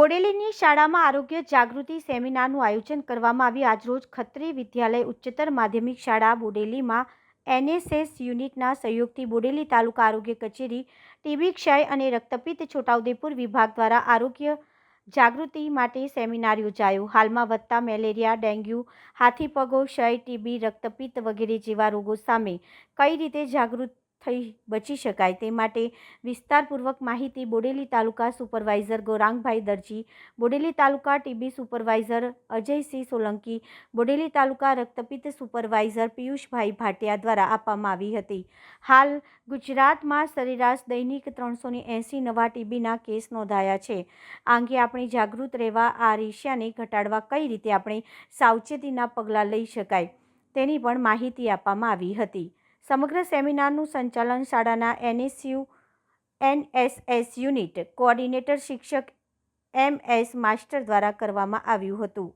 બોડેલીની શાળામાં આરોગ્ય જાગૃતિ સેમિનારનું આયોજન કરવામાં આવ્યું. આજરોજ ખત્રી વિદ્યાલય ઉચ્ચતર માધ્યમિક શાળા બોડેલીમાં એનએસએસ યુનિટના સહયોગથી બોડેલી તાલુકા આરોગ્ય કચેરી, ટીબી ક્ષય અને રક્તપિત્ત છોટાઉદેપુર વિભાગ દ્વારા આરોગ્ય જાગૃતિ માટે સેમિનાર યોજાયો. હાલમાં વધતા મેલેરિયા, ડેન્ગ્યુ, હાથીપગો, ક્ષય, ટીબી, રક્તપિત્ત વગેરે જેવા રોગો સામે કઈ રીતે જાગૃત થઈ બચી શકાય. તે માટે વિસ્તારપૂર્વક માહિતી Bodeli taluka supervisor Gorangbhai Darji, Bodeli taluka TB supervisor Ajaysinh Solanki, Bodeli taluka રક્તપિત્ત supervisor Piyushbhai Bhatia દ્વારા આપવામાં આવી હતી. હાલ ગુજરાતમાં સરેરાશ દૈનિક ત્રણસો એંસી નવા ટીબીના કેસ નોંધાયા છે. આ અંગે આપણે જાગૃત રહેવા, આ રેશિયાને ઘટાડવા કઈ રીતે આપણે સાવચેતીના પગલાં લઈ શકાય તેની પણ માહિતી આપવામાં આવી હતી. સમગ્ર સેમિનારનું સંચાલન શાળાના એનએસયુ, એનએસએસ યુનિટ કોઓર્ડિનેટર શિક્ષક એમ એસ માસ્ટર દ્વારા કરવામાં આવ્યું હતું.